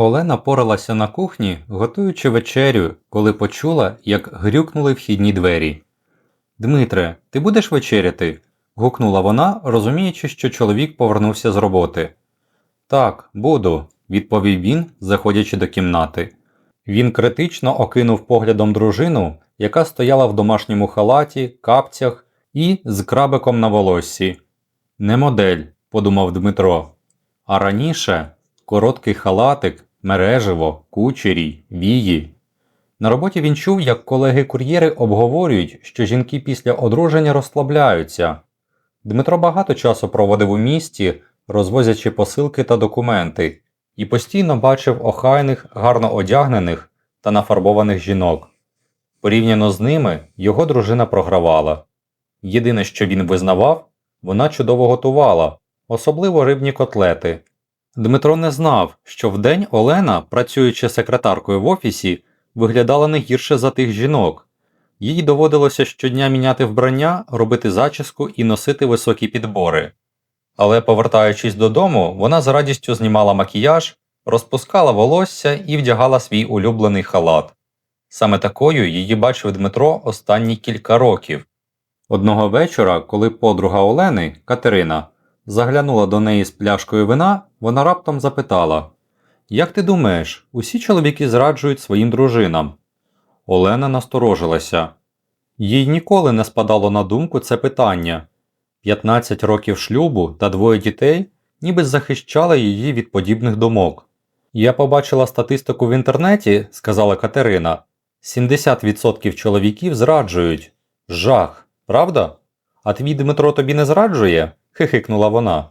Олена поралася на кухні, готуючи вечерю, коли почула, як грюкнули вхідні двері. Дмитре, ти будеш вечеряти? гукнула вона, розуміючи, що чоловік повернувся з роботи. Так, буду, відповів він, заходячи до кімнати. Він критично окинув поглядом дружину, яка стояла в домашньому халаті, капцях і з крабиком на волоссі. Не модель, подумав Дмитро. А раніше короткий халатик, мереживо, кучері, вії. На роботі він чув, як колеги-кур'єри обговорюють, що жінки після одруження розслабляються. Дмитро багато часу проводив у місті, розвозячи посилки та документи, і постійно бачив охайних, гарно одягнених та нафарбованих жінок. Порівняно з ними його дружина програвала. Єдине, що він визнавав, вона чудово готувала, особливо рибні котлети. Дмитро не знав, що вдень Олена, працюючи секретаркою в офісі, виглядала не гірше за тих жінок. Їй доводилося щодня міняти вбрання, робити зачіску і носити високі підбори. Але, повертаючись додому, вона з радістю знімала макіяж, розпускала волосся і вдягала свій улюблений халат. Саме такою її бачив Дмитро останні кілька років. Одного вечора, коли подруга Олени, Катерина, заглянула до неї з пляшкою вина, вона раптом запитала Як ти думаєш, усі чоловіки зраджують своїм дружинам? Олена насторожилася. Їй ніколи не спадало на думку це питання. 15 років шлюбу та двоє дітей ніби захищали її від подібних думок. Я побачила статистику в інтернеті, сказала Катерина. 70% чоловіків зраджують. Жах, правда? А твій Дмитро тобі не зраджує? Хихикнула вона.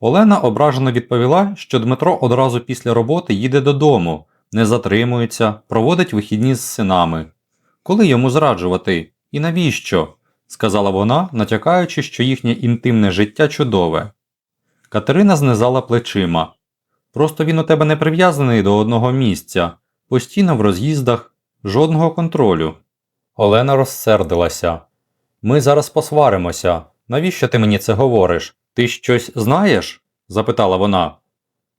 Олена ображено відповіла, що Дмитро одразу після роботи їде додому, не затримується, проводить вихідні з синами. Коли йому зраджувати? І навіщо? сказала вона, натякаючи, що їхнє інтимне життя чудове. Катерина знизала плечима. Просто він у тебе не прив'язаний до одного місця, постійно в роз'їздах, жодного контролю. Олена розсердилася. Ми зараз посваримося. Навіщо ти мені це говориш? Ти щось знаєш? запитала вона.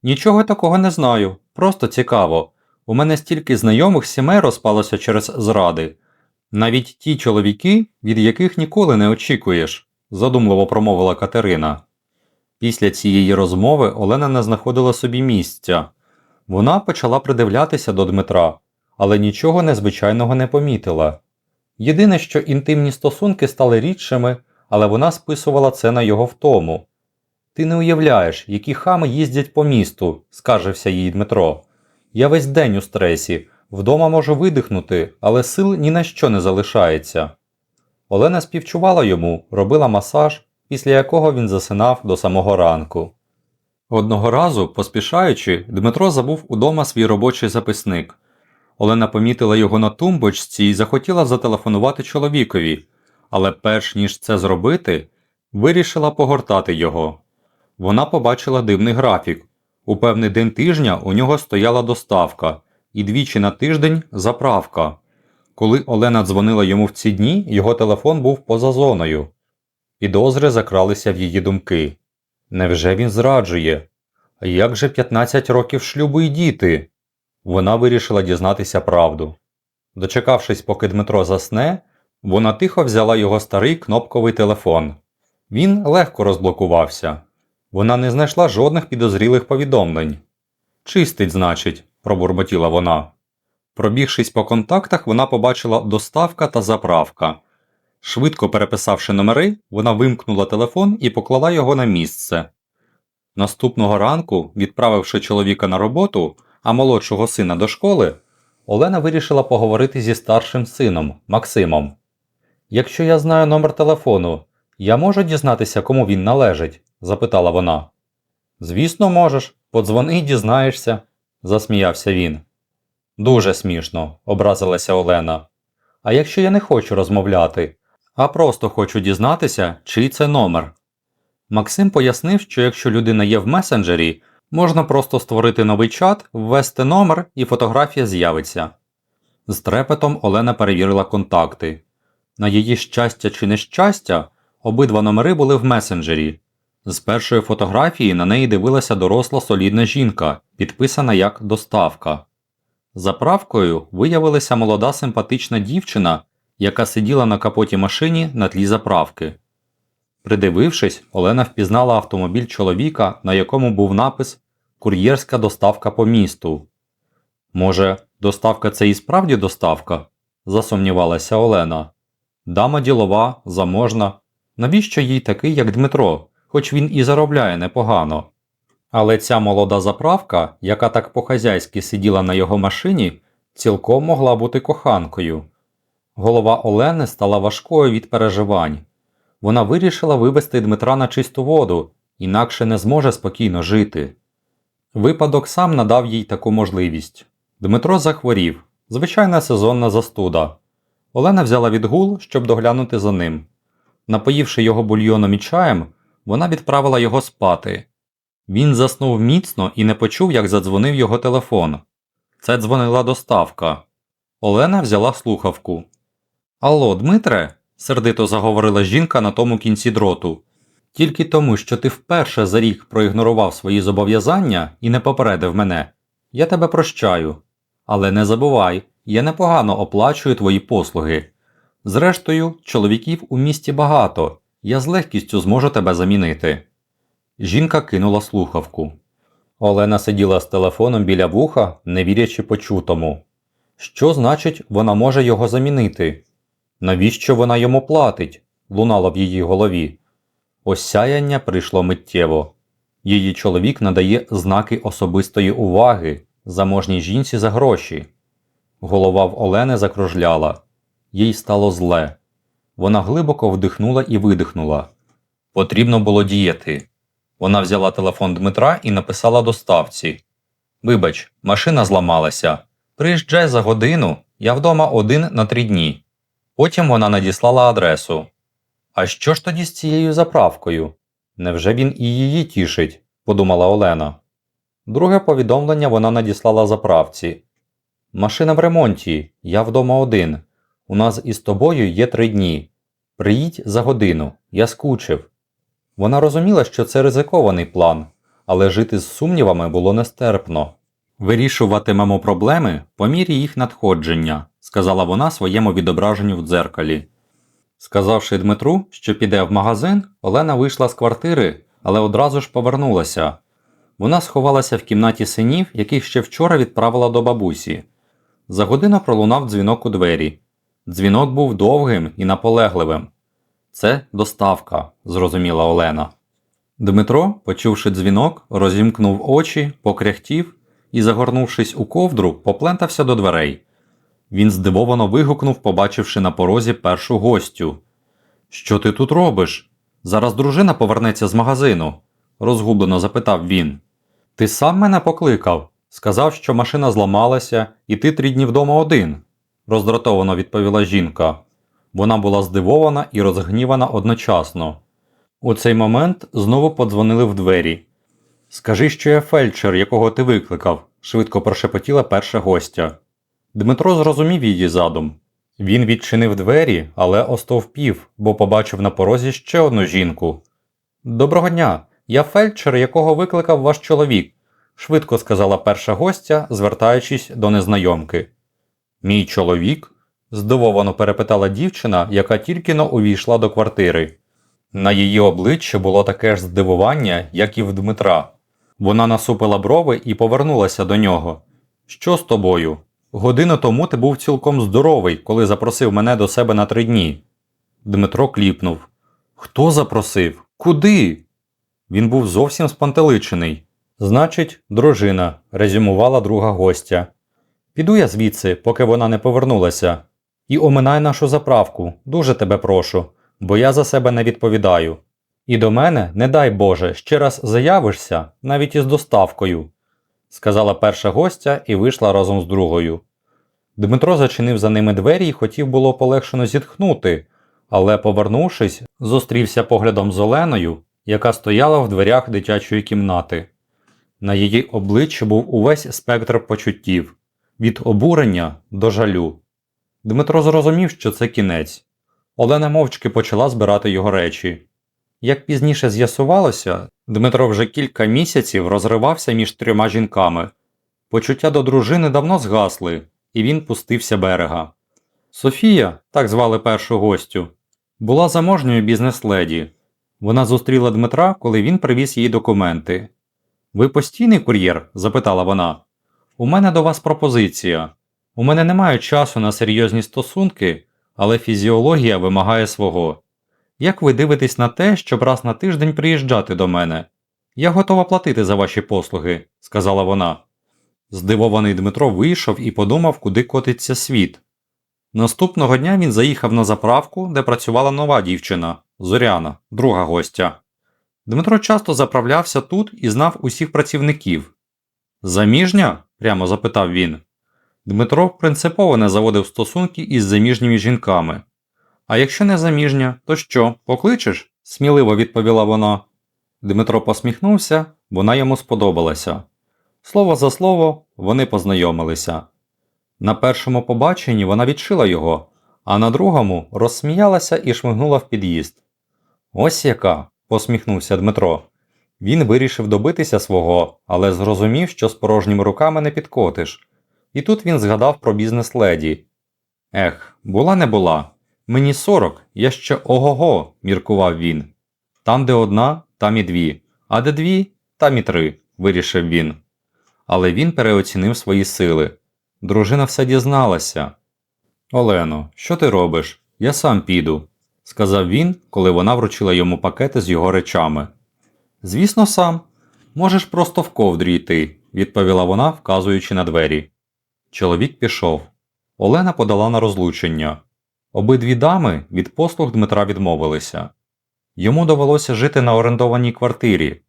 Нічого такого не знаю, просто цікаво. У мене стільки знайомих сімей розпалося через зради. Навіть ті чоловіки, від яких ніколи не очікуєш, задумливо промовила Катерина. Після цієї розмови Олена не знаходила собі місця. Вона почала придивлятися до Дмитра, але нічого незвичайного не помітила. Єдине, що інтимні стосунки стали рідшими, але вона списувала це на його втому. Ти не уявляєш, які хами їздять по місту, скаржився їй Дмитро. Я весь день у стресі, вдома можу видихнути, але сил ні на що не залишається. Олена співчувала йому, робила масаж, після якого він засинав до самого ранку. Одного разу, поспішаючи, Дмитро забув удома свій робочий записник. Олена помітила його на тумбочці і захотіла зателефонувати чоловікові, але перш ніж це зробити, вирішила погортати його. Вона побачила дивний графік. У певний день тижня у нього стояла доставка, і двічі на тиждень заправка. Коли Олена дзвонила йому в ці дні, його телефон був поза зоною. Підозри закралися в її думки. Невже він зраджує? Як же 15 років шлюбу і діти? Вона вирішила дізнатися правду. Дочекавшись, поки Дмитро засне, вона тихо взяла його старий кнопковий телефон. Він легко розблокувався. Вона не знайшла жодних підозрілих повідомлень. Чистить, значить, пробурмотіла вона. Пробігшись по контактах, вона побачила доставка та заправка. Швидко переписавши номери, вона вимкнула телефон і поклала його на місце. Наступного ранку, відправивши чоловіка на роботу, а молодшого сина до школи, Олена вирішила поговорити зі старшим сином Максимом. Якщо я знаю номер телефону, я можу дізнатися, кому він належить? запитала вона. Звісно, можеш, подзвони і дізнаєшся, засміявся він. Дуже смішно, образилася Олена. А якщо я не хочу розмовляти, а просто хочу дізнатися, чий це номер. Максим пояснив, що якщо людина є в месенджері, можна просто створити новий чат, ввести номер і фотографія з'явиться. З трепетом Олена перевірила контакти. На її щастя чи нещастя, обидва номери були в месенджері. З першої фотографії на неї дивилася доросла солідна жінка, підписана як доставка. Заправкою виявилася молода симпатична дівчина, яка сиділа на капоті машині на тлі заправки. Придивившись, Олена впізнала автомобіль чоловіка, на якому був напис Кур'єрська доставка по місту. Може, доставка це і справді доставка? засумнівалася Олена. Дама ділова, заможна. Навіщо їй такий, як Дмитро, хоч він і заробляє непогано? Але ця молода заправка, яка так по-хазяйськи сиділа на його машині, цілком могла бути коханкою. Голова Олени стала важкою від переживань. Вона вирішила вивести Дмитра на чисту воду, інакше не зможе спокійно жити. Випадок сам надав їй таку можливість. Дмитро захворів, звичайна сезонна застуда. Олена взяла відгул, щоб доглянути за ним. Напоївши його бульйоном і чаєм, вона відправила його спати. Він заснув міцно і не почув, як задзвонив його телефон. Це дзвонила доставка. Олена взяла слухавку. Алло, Дмитре, сердито заговорила жінка на тому кінці дроту. Тільки тому, що ти вперше за рік проігнорував свої зобов'язання і не попередив мене, я тебе прощаю. Але не забувай, я непогано оплачую твої послуги. Зрештою, чоловіків у місті багато, я з легкістю зможу тебе замінити. Жінка кинула слухавку. Олена сиділа з телефоном біля вуха, не вірячи почутому. Що значить, вона може його замінити? Навіщо вона йому платить? лунало в її голові. Осяяння прийшло миттєво. Її чоловік надає знаки особистої уваги заможній жінці за гроші. Голова в Олени закружляла. Їй стало зле. Вона глибоко вдихнула і видихнула. Потрібно було діяти. Вона взяла телефон Дмитра і написала доставці: Вибач, машина зламалася. Приїжджай за годину, я вдома один на три дні. Потім вона надіслала адресу. А що ж тоді з цією заправкою? Невже він і її тішить? подумала Олена. Друге повідомлення вона надіслала заправці. Машина в ремонті, я вдома один. У нас із тобою є три дні. Приїдь за годину, я скучив. Вона розуміла, що це ризикований план, але жити з сумнівами було нестерпно. Вирішуватимемо проблеми по мірі їх надходження, сказала вона своєму відображенню в дзеркалі. Сказавши Дмитру, що піде в магазин, Олена вийшла з квартири, але одразу ж повернулася. Вона сховалася в кімнаті синів, яких ще вчора відправила до бабусі. За годину пролунав дзвінок у двері. Дзвінок був довгим і наполегливим. Це доставка, зрозуміла Олена. Дмитро, почувши дзвінок, розімкнув очі, покряхтів і, загорнувшись у ковдру, поплентався до дверей. Він здивовано вигукнув, побачивши на порозі першу гостю. Що ти тут робиш? Зараз дружина повернеться з магазину, розгублено запитав він. Ти сам мене покликав? Сказав, що машина зламалася, і ти три дні вдома один, роздратовано відповіла жінка. Вона була здивована і розгнівана одночасно. У цей момент знову подзвонили в двері. Скажи, що я фельдшер, якого ти викликав, швидко прошепотіла перша гостя. Дмитро зрозумів її задум. Він відчинив двері, але остовпів, бо побачив на порозі ще одну жінку. Доброго дня, я фельдшер, якого викликав ваш чоловік, швидко сказала перша гостя, звертаючись до незнайомки. Мій чоловік? здивовано перепитала дівчина, яка тільки но увійшла до квартири. На її обличчі було таке ж здивування, як і в Дмитра. Вона насупила брови і повернулася до нього. Що з тобою? Годину тому ти був цілком здоровий, коли запросив мене до себе на три дні. Дмитро кліпнув. Хто запросив? Куди? Він був зовсім спантеличений. Значить, дружина, резюмувала друга гостя. Піду я звідси, поки вона не повернулася. І оминай нашу заправку, дуже тебе прошу, бо я за себе не відповідаю. І до мене, не дай Боже, ще раз заявишся, навіть із доставкою, сказала перша гостя і вийшла разом з другою. Дмитро зачинив за ними двері і хотів було полегшено зітхнути, але, повернувшись, зустрівся поглядом з Оленою, яка стояла в дверях дитячої кімнати. На її обличчі був увесь спектр почуттів від обурення до жалю. Дмитро зрозумів, що це кінець. Олена мовчки почала збирати його речі. Як пізніше з'ясувалося, Дмитро вже кілька місяців розривався між трьома жінками. Почуття до дружини давно згасли, і він пустився берега. Софія, так звали першу гостю, була заможньою бізнес-леді. Вона зустріла Дмитра, коли він привіз їй документи. Ви постійний кур'єр? запитала вона. У мене до вас пропозиція. У мене немає часу на серйозні стосунки, але фізіологія вимагає свого. Як ви дивитесь на те, щоб раз на тиждень приїжджати до мене? Я готова платити за ваші послуги, сказала вона. Здивований Дмитро вийшов і подумав, куди котиться світ. Наступного дня він заїхав на заправку, де працювала нова дівчина Зоряна, друга гостя. Дмитро часто заправлявся тут і знав усіх працівників. Заміжня? прямо запитав він. Дмитро принципово не заводив стосунки із заміжніми жінками. А якщо не заміжня, то що, покличеш? сміливо відповіла вона. Дмитро посміхнувся, вона йому сподобалася. Слово за слово, вони познайомилися. На першому побаченні вона відшила його, а на другому розсміялася і шмигнула в під'їзд. Ось яка, посміхнувся Дмитро. Він вирішив добитися свого, але зрозумів, що з порожніми руками не підкотиш. І тут він згадав про бізнес-леді. Ех, була не була. Мені сорок, я ще ого-го, міркував він. Там, де одна, там і дві, а де дві, там і три, вирішив він. Але він переоцінив свої сили. Дружина все дізналася. Олено, що ти робиш? Я сам піду, сказав він, коли вона вручила йому пакети з його речами. Звісно, сам. Можеш просто в ковдрі йти, відповіла вона, вказуючи на двері. Чоловік пішов. Олена подала на розлучення. Обидві дами від послуг Дмитра відмовилися. Йому довелося жити на орендованій квартирі.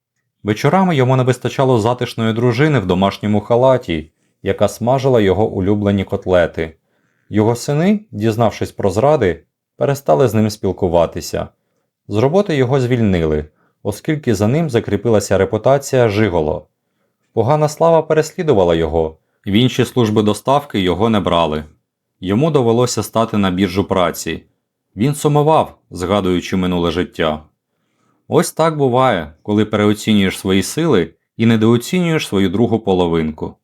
Вечорами йому не вистачало затишної дружини в домашньому халаті, яка смажила його улюблені котлети. Його сини, дізнавшись про зради, перестали з ним спілкуватися. З роботи його звільнили, оскільки за ним закріпилася репутація Жиголо. Погана слава переслідувала його, в інші служби доставки його не брали. Йому довелося стати на біржу праці. Він сумував, згадуючи минуле життя. Ось так буває, коли переоцінюєш свої сили і недооцінюєш свою другу половинку.